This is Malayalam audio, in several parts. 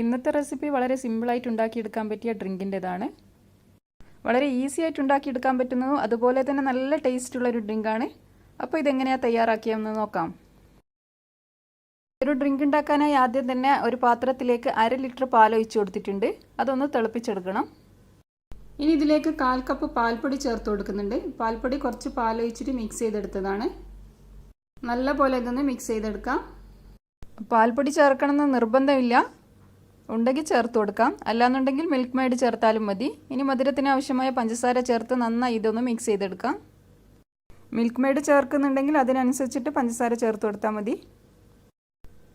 ഇന്നത്തെ റെസിപ്പി വളരെ സിമ്പിളായിട്ട് ഉണ്ടാക്കിയെടുക്കാൻ പറ്റിയ ഡ്രിങ്കിന്റെതാണ്. വളരെ ഈസി ആയിട്ട് ഉണ്ടാക്കിയെടുക്കാൻ പറ്റുന്നതും അതുപോലെ തന്നെ നല്ല ടേസ്റ്റുള്ള ഒരു ഡ്രിങ്കാണ്. അപ്പോൾ ഇതെങ്ങനെയാണ് തയ്യാറാക്കിയതെന്ന് നോക്കാം. ഒരു ഡ്രിങ്ക് ഉണ്ടാക്കാനായി ആദ്യം തന്നെ ഒരു പാത്രത്തിലേക്ക് അര ലിറ്റർ പാൽ ഒഴിച്ച് കൊടുത്തിട്ടുണ്ട്. അതൊന്ന് തിളപ്പിച്ചെടുക്കണം. ഇനി ഇതിലേക്ക് കാൽ കപ്പ് പാൽപ്പൊടി ചേർത്ത് കൊടുക്കുന്നുണ്ട്. പാൽപ്പൊടി കുറച്ച് പാൽ ഒഴിച്ചിട്ട് മിക്സ് ചെയ്തെടുത്തതാണ്. നല്ല പോലെ ഇതൊന്ന് മിക്സ് ചെയ്തെടുക്കാം. പാൽപ്പൊടി ചേർക്കണമെന്ന് നിർബന്ധമില്ല. ഉണ്ടെങ്കിൽ ചേർത്ത് കൊടുക്കാം. അല്ലാന്നുണ്ടെങ്കിൽ മിൽക്ക് മെയ്ഡ് ചേർത്താലും മതി. ഇനി മധുരത്തിന് ആവശ്യമായ പഞ്ചസാര ചേർത്ത് നന്നായി ഇതൊന്ന് മിക്സ് ചെയ്തെടുക്കാം. മിൽക്ക് മെയ്ഡ് ചേർക്കുന്നുണ്ടെങ്കിൽ അതിനനുസരിച്ചിട്ട് പഞ്ചസാര ചേർത്ത് കൊടുത്താൽ മതി.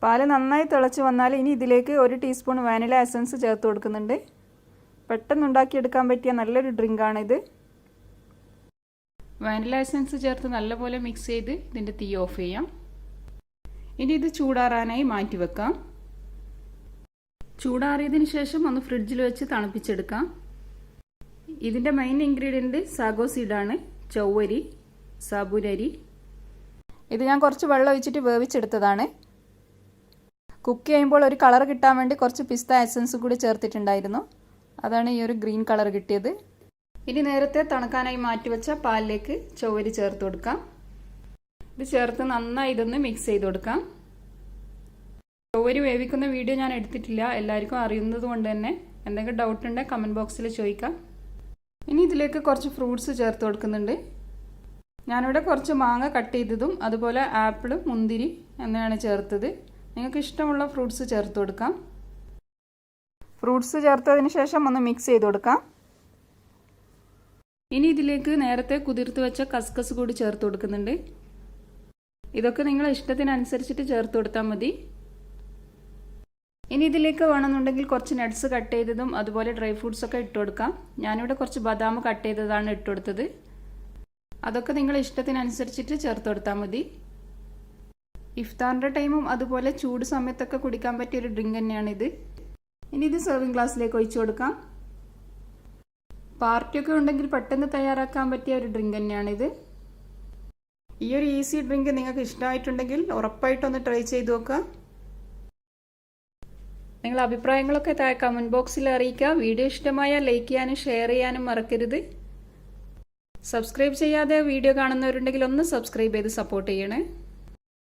പാൽ നന്നായി തിളച്ച് വന്നാൽ ഇനി ഇതിലേക്ക് ഒരു ടീസ്പൂൺ വാനില എസൻസ് ചേർത്ത് കൊടുക്കുന്നുണ്ട്. പെട്ടെന്ന് ഉണ്ടാക്കിയെടുക്കാൻ പറ്റിയ നല്ലൊരു ഡ്രിങ്കാണിത് വാനില എസൻസ് ചേർത്ത് നല്ലപോലെ മിക്സ് ചെയ്ത് ഇതിന്റെ തീ ഓഫ് ചെയ്യാം. ഇനി ഇത് ചൂടാറാനായി മാറ്റി വെക്കാം. ചൂടാറിയതിന് ശേഷം ഒന്ന് ഫ്രിഡ്ജിൽ വെച്ച് തണുപ്പിച്ചെടുക്കാം. ഇതിന്റെ മെയിൻ ഇൻഗ്രീഡിയന്റ് സാഗോ സീഡാണ് ചൊവ്വരി സാബുരരി ഇത് ഞാൻ കുറച്ച് വെള്ളം ഒഴിച്ചിട്ട് വേവിച്ചെടുത്തതാണ്. കുക്ക് ചെയ്യുമ്പോൾ ഒരു കളർ കിട്ടാൻ വേണ്ടി കുറച്ച് പിസ്ത എസൻസ് കൂടി ചേർത്തിട്ടുണ്ടായിരുന്നു. അതാണ് ഈ ഒരു ഗ്രീൻ കളർ കിട്ടിയത്. ഇനി നേരത്തെ തണുക്കാനായി മാറ്റിവെച്ച പാലിലേക്ക് ചൊവ്വരി ചേർത്ത് കൊടുക്കാം. ഇത് ചേർത്ത് നന്നായി ഇതൊന്ന് മിക്സ് ചെയ്ത് കൊടുക്കാം. ചൊവ്വരി വേവിക്കുന്ന വീഡിയോ ഞാൻ എടുത്തിട്ടില്ല. എല്ലാവർക്കും അറിയുന്നത് കൊണ്ട് തന്നെ എന്തെങ്കിലും ഡൗട്ട് ഉണ്ടെങ്കിൽ കമന്റ് ബോക്സിൽ ചോദിക്കാം. ഇനി ഇതിലേക്ക് കുറച്ച് ഫ്രൂട്ട്സ് ചേർത്ത് കൊടുക്കുന്നുണ്ട്. ഞാനിവിടെ കുറച്ച് മാങ്ങ കട്ട് ചെയ്തതും അതുപോലെ ആപ്പിൾ മുന്തിരി എന്നിവയാണ് ചേർത്തത്. നിങ്ങൾക്ക് ഇഷ്ടമുള്ള ഫ്രൂട്ട്സ് ചേർത്ത് കൊടുക്കാം. ഫ്രൂട്ട്സ് ചേർത്തതിന് ശേഷം ഒന്ന് മിക്സ് ചെയ്ത് കൊടുക്കാം. ഇനി ഇതിലേക്ക് നേരത്തെ കുതിർത്ത് വെച്ച കസ്കസ് കൂടി ചേർത്ത് കൊടുക്കുന്നുണ്ട്. ഇതൊക്കെ നിങ്ങളെ ഇഷ്ടത്തിനനുസരിച്ചിട്ട് ചേർത്ത് കൊടുത്താൽ മതി. ഇനി ഇതിലേക്ക് വേണമെന്നുണ്ടെങ്കിൽ കുറച്ച് നട്ട്സ് കട്ട് ചെയ്തതും അതുപോലെ ഡ്രൈ ഫ്രൂട്ട്സ് ഒക്കെ ഇട്ട് കൊടുക്കാം. ഞാനിവിടെ കുറച്ച് ബദാം കട്ട് ചെയ്തതാണ് ഇട്ട് കൊടുത്തത്. അതൊക്കെ നിങ്ങൾ ഇഷ്ടത്തിനനുസരിച്ചിട്ട് ചേർത്ത് കൊടുത്താൽ മതി. ഇഫ്താറിന്റെ ടൈമും അതുപോലെ ചൂട് സമയത്തൊക്കെ കുടിക്കാൻ പറ്റിയ ഒരു ഡ്രിങ്ക് തന്നെയാണിത്. ഇനി ഇത് സെർവിങ് ഗ്ലാസ്സിലേക്ക് ഒഴിച്ചു കൊടുക്കാം. പാർട്ടിയൊക്കെ ഉണ്ടെങ്കിൽ പെട്ടെന്ന് തയ്യാറാക്കാൻ പറ്റിയ ഒരു ഡ്രിങ്ക് തന്നെയാണിത്. ഈ ഒരു ഈസി ഡ്രിങ്ക് നിങ്ങൾക്ക് ഇഷ്ടമായിട്ടുണ്ടെങ്കിൽ ഉറപ്പായിട്ടൊന്ന് ട്രൈ ചെയ്ത് നോക്കുക. നിങ്ങളുടെ അഭിപ്രായങ്ങളൊക്കെ താഴെ കമന്റ് ബോക്സിൽ അറിയിക്കുക. വീഡിയോ ഇഷ്ടമായ ലൈക്ക് ചെയ്യാനും ഷെയർ ചെയ്യാനും മറക്കരുത്. സബ്സ്ക്രൈബ് ചെയ്യാതെ വീഡിയോ കാണുന്നവരുണ്ടെങ്കിൽ ഒന്ന് സബ്സ്ക്രൈബ് ചെയ്ത് സപ്പോർട്ട് ചെയ്യണേ.